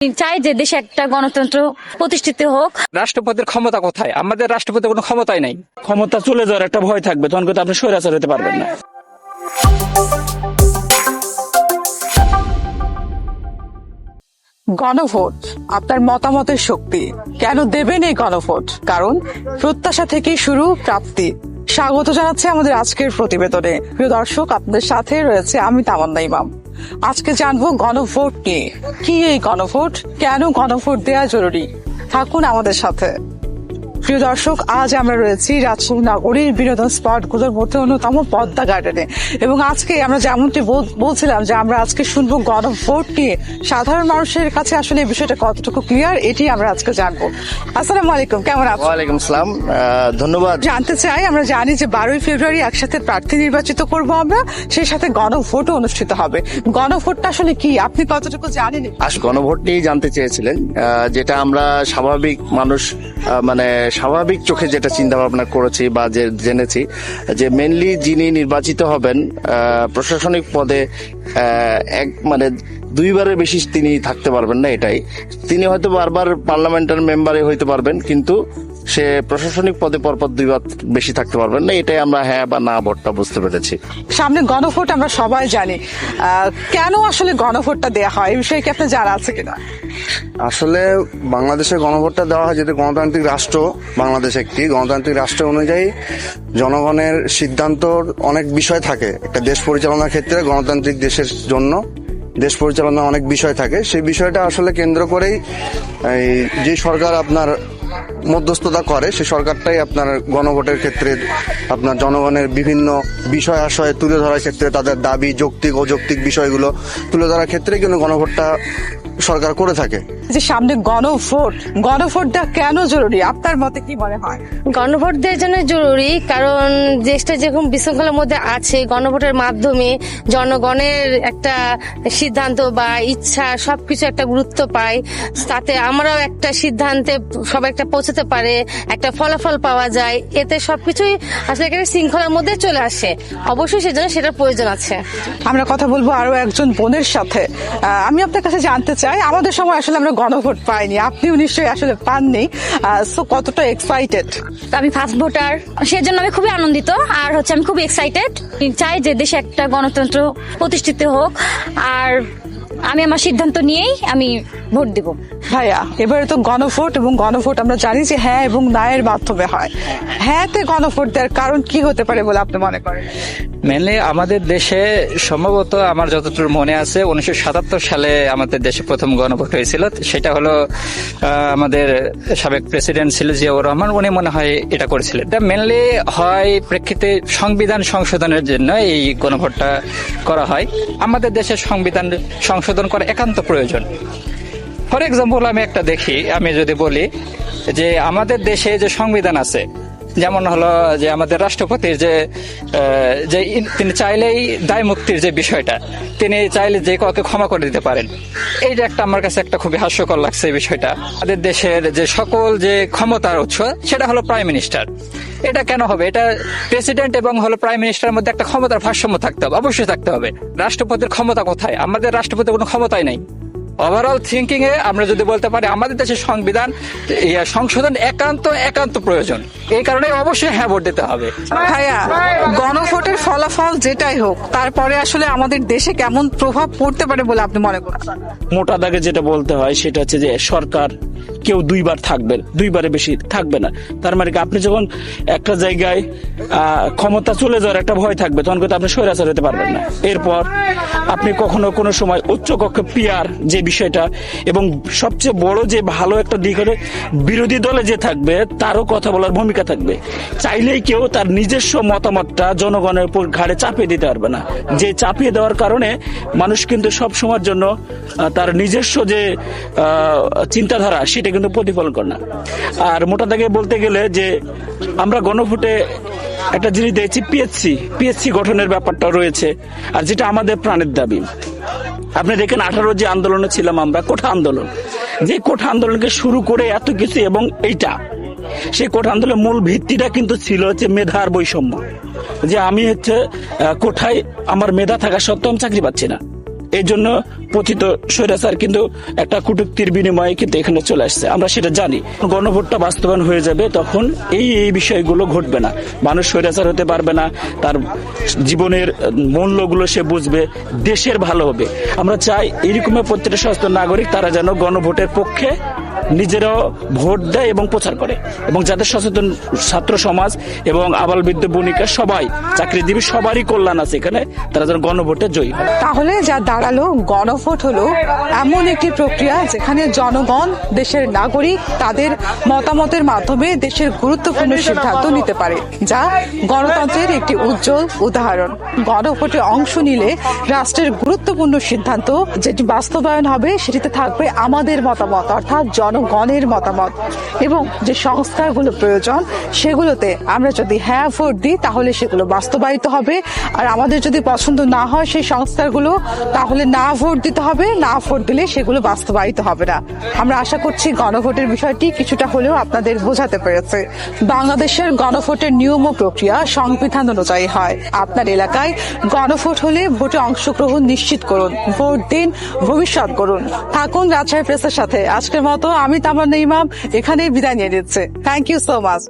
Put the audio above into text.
চাই যে দেশে একটা গণতন্ত্র প্রতিষ্ঠিত হোক। রাষ্ট্রপতির ক্ষমতা কোথায়? আমাদের রাষ্ট্রপতির কোনো ক্ষমতাই নাই। ক্ষমতা চলে যাওয়ার একটা ভয় থাকবে তখন কিন্তু আপনি স্বৈরাচার হতে পারবেন না। গণভোট আপনার মতামতের শক্তি। কেন দেবেন এই গণভোট? কারণ প্রত্যাশা থেকে শুরু প্রাপ্তি। স্বাগত জানাচ্ছি আমাদের আজকের প্রতিবেদনে। প্রিয় দর্শক আপনাদের সাথে রয়েছে আমি তামান্না ইমাম। আজকে জানব গণভোট নিয়ে। কি এই গণভোট? কেন গণভোট দেওয়া জরুরি? থাকুন আমাদের সাথে। প্রিয় দর্শক আজ আমরা রয়েছি রাজশাহী নগরীর বিনোদন স্পটগুলোর মধ্যে অন্যতম পদ্মা গার্ডেনে। এবং আজকে আমরা যেমনটি বলছিলাম যে আমরা আজকে শুনব গণভোট নিয়ে। সাধারণ মানুষের কাছে আসলে এই বিষয়টা কতটুকু ক্লিয়ার এটি আমরা আজকে জানব। আসসালামু আলাইকুম কেমন আছেন ওয়ালাইকুম সালাম আহ, ধন্যবাদ। জানতে চাই আমরা জানি যে বারোই ফেব্রুয়ারি একসাথে প্রার্থী নির্বাচিত করব আমরা সেই সাথে গণভোটও অনুষ্ঠিত হবে। গণভোটটা আসলে কি? আপনি কতটুকু জানেন? আজ গণভোট নিয়েই জানতে চেয়েছিলেন আহ, যেটা আমরা স্বাভাবিক মানুষ মানে স্বাভাবিক চোখে যেটা চিন্তা ভাবনা করেছি বা যে জেনেছি, যে মেনলি যিনি নির্বাচিত হবেন প্রশাসনিক পদে এক মানে দুইবারের বেশি তিনি থাকতে পারবেন না এটাই। তিনি হয়তো বারবার পার্লামেন্টের মেম্বারে হইতে পারবেন, কিন্তু সে প্রশাসনিক পদে পরপর দুইবার বেশি থাকতে পারবেন না এটাই আমরা হ্যাঁ বা না ভোটটা বুঝতে পেরেছি। সামনে গণভোট আমরা সবাই জানি। কেন আসলে গণভোটটা দেওয়া হয় এই বিষয়ে কি আপনার জানা আছে কিনা? আসলে বাংলাদেশে গণভোটটা দেওয়া হয় যেহেতু গণতান্ত্রিক রাষ্ট্র বাংলাদেশ একটি। গণতান্ত্রিক রাষ্ট্র অনুযায়ী জনগণের সিদ্ধান্তর অনেক বিষয় থাকে। একটা দেশ পরিচালনার ক্ষেত্রে গণতান্ত্রিক দেশের জন্য দেশ পরিচালনার অনেক বিষয় থাকে। সেই বিষয়টা আসলে কেন্দ্র করেই এই যে সরকার আপনার মধ্যস্থতা করে সেই সরকারটাই আপনার গণভোটের ক্ষেত্রে আপনার জনগণের বিভিন্ন বিষয় আশয় তুলে ধরার ক্ষেত্রে তাদের দাবি যৌক্তিক অযৌক্তিক বিষয়গুলো তুলে ধরার ক্ষেত্রে কিন্তু গণভোটটা সরকার করে থাকে। যে সামনে গণভোট গণভোটটা কেন জরুরি? আপনার মতে কি মনে হয়? গণভোট দেওয়ার জন্য জরুরি কারণ দেশটা যেরকম বিশৃঙ্খলার মধ্যে আছে গণভোটের মাধ্যমে জনগণের একটা সিদ্ধান্ত বা ইচ্ছা সবকিছু একটা গুরুত্ব পায়। তাতে আমরাও একটা সিদ্ধান্তে সবাই একটা পৌঁছাতে পারে একটা ফলাফল পাওয়া যায় এতে সবকিছুই আসলে একটা শৃঙ্খলার মধ্যে চলে আসে। অবশ্যই সেজন্য সেটার প্রয়োজন আছে। আমরা কথা বলব আরও একজন বোনের সাথে। আমি আপনার কাছে জানতে চাই আমাদের সময় আসলে আমরা গণভোট পাইনি আপনিও নিশ্চয়ই আসলে পাননি। সো কতটা এক্সাইটেড তো আমি ফার্স্ট ভোটার সেজন্য আমি খুবই আনন্দিত আর হচ্ছে আমি খুব এক্সাইটেড চাই যে দেশে একটা গণতন্ত্র প্রতিষ্ঠিত হোক আর আমি আমার সিদ্ধান্ত নিয়েই আমি ভোট দিব। ভাইয়া, এবারে তো গণভোট এবং গণভোট আমরা জানি যে হ্যাঁ এবং নায়ের মাধ্যমে হয়। হ্যাঁতে গণভোট দেওয়ার কারণ কি হতে পারে বলে আপনি মনে করেন? মেনলি আমাদের দেশে সম্ভবত আমার যতটুকু মনে আছে, উনিশশো সাতাত্তর সালে আমাদের দেশে প্রথম গণভোট হয়েছিল। সেটা হলো আমাদের সাবেক প্রেসিডেন্ট ছিল জিয়াউর রহমান, উনি মনে হয় এটা করেছিলেন। তা মেনলি হয় প্রেক্ষিতে সংবিধান সংশোধনের জন্য এই গণভোটটা করা হয়। আমাদের দেশের সংবিধান সংশোধন করা একান্ত প্রয়োজন। ফর এক্সাম্পল আমি একটা দেখি, আমি যদি বলি যে আমাদের দেশে যে সংবিধান আছে, যেমন হলো যে আমাদের রাষ্ট্রপতির যে যে তিনি চাইলেই দায় মুক্তির যে বিষয়টা, তিনি চাইলে যে কাউকে ক্ষমা করে দিতে পারেন। এইটা একটা আমার কাছে একটা খুবই হাস্যকর লাগছে এই বিষয়টা। আমাদের দেশের যে সকল যে ক্ষমতার উৎস, সেটা হলো প্রাইম মিনিস্টার এটা কেন হবে? এটা প্রেসিডেন্ট এবং হলো প্রাইম মিনিস্টারের মধ্যে একটা ক্ষমতার ভারসাম্য থাকতে হবে, অবশ্যই থাকতে হবে। রাষ্ট্রপতির ক্ষমতা কোথায়? আমাদের রাষ্ট্রপতির কোনো ক্ষমতাই নাই। ওভারঅল থিঙ্কিং এ আমরা যদি বলতে পারি, আমাদের দেশের সংবিধান সংশোধন একান্ত একান্ত প্রয়োজন। এই কারণে অবশ্যই হ্যাঁ ভোট দিতে হবে। ভাইয়া, গণভোটের ফলাফল যেটাই হোক, তারপরে আসলে আমাদের দেশে কেমন প্রভাব পড়তে পারে বলে আপনি মনে করেন মোটা দাগে যেটা বলতে হয়, সেটা হচ্ছে যে সরকার কেউ দুইবার থাকবে দুইবারে বেশি থাকবে না। তার মানে আপনি যখন একটা জায়গায় ক্ষমতা চলে যাওয়ার একটা ভয় থাকবে, তখন কিন্তু আপনি স্বৈরাচার হতে পারবেন না। এরপর আপনি কখনো কোনো সময় উচ্চকক্ষে পিয়ার যে বিষয়টা, এবং সবচেয়ে বড় যে ভালো একটা দিক হলে, বিরোধী দলে যে থাকবে, তারও কথা বলার ভূমিকা থাকবে। চাইলেই কেউ তার নিজস্ব মতামতটা জনগণের উপর ঘাড়ে চাপিয়ে দিতে পারবে না। যে চাপিয়ে দেওয়ার কারণে মানুষ কিন্তু সব সময়ের জন্য তার নিজস্ব যে চিন্তাধারা সেটা কিন্তু প্রতিফলন করে না। আর মোটা দাগে বলতে গেলে যে আমরা গণভোটে একটা জিনিস দিয়েছি পিএসসি পিএসসি গঠনের ব্যাপারটা রয়েছে, আর যেটা আমাদের প্রাণের দাবি। আপনি দেখেন, আঠারো যে আন্দোলনে ছিলাম আমরা, কোঠা আন্দোলন। যে কোঠা আন্দোলনকে শুরু করে এত কিছু এবং এইটা, সেই কোঠা আন্দোলনের মূল ভিত্তিটা কিন্তু ছিল হচ্ছে মেধার বৈষম্য। যে আমি হচ্ছে কোঠায় আমার মেধা থাকা সত্ত্বেও আমি চাকরি পাচ্ছি না। এই জন্য পতিত স্বৈরাচার কিন্তু একটা কুটুক্তির বিনিময়ে কিন্তু এখানে চলে আসছে। আমরা সেটা জানি। গণভোটটা বাস্তবায়ন হয়ে যাবে তখন এই এই বিষয়গুলো ঘটবে না। মানুষ স্বৈরাচার হতে পারবে না। তার জীবনের মূল্যগুলো সে বুঝবে। দেশের ভালো হবে। আমরা চাই এরকমের প্রত্যেকটা সচেতন নাগরিক তারা যেন গণভোটের পক্ষে নিজেরাও ভোট দেয় এবং প্রচার করে। এবং যাদের সচেতন ছাত্র সমাজ এবং আবাল বৃদ্ধ বণিকা সবাই চাকরিজীবী সবারই কল্যাণ আছে এখানে, তারা যেন গণভোটে জয়ী হয়। তাহলে যা দাঁড়াল গণভোট হলো এমন একটি প্রক্রিয়া যেখানে জনগণ, দেশের নাগরিক তাদের মতামতের মাধ্যমে দেশের গুরুত্বপূর্ণ সিদ্ধান্ত নিতে পারে, যা গণতন্ত্রের একটি উজ্জ্বল উদাহরণ। গণভোটে অংশ নিলে রাষ্ট্রের গুরুত্বপূর্ণ সিদ্ধান্ত যেটি বাস্তবায়ন হবে সেটিতে থাকবে আমাদের মতামত, অর্থাৎ জনগণের মতামত। এবং যে সংস্কারগুলো প্রয়োজন, সেগুলোতে আমরা যদি হ্যাঁ ভোট দিই, তাহলে সেগুলো বাস্তবায়িত হবে। আর আমাদের যদি পছন্দ না হয় সেই সংস্কারগুলো, তাহলে না ভোট দিতে হবে, না ভোট দিলে সেগুলো বাস্তবায়িত হবে না। আমরা আশা করছি গণভোটের বিষয়টি কিছুটা হলেও আপনাদের বোঝাতে পেরেছে। বাংলাদেশের গণভোটের নিয়ম ও প্রক্রিয়া সংবিধান অনুযায়ী হয়। আপনার এলাকায় গণভোট হলে ভোটে অংশগ্রহণ নিশ্চিত করুন, ভোট দিন, ভবিষ্যৎ করুন থাকুন রাজশাহী প্রেসের সাথে। আজকের মতো আমি তামান্না ইমাম এখানেই বিদায় নিয়ে নিচ্ছে। Thank you so much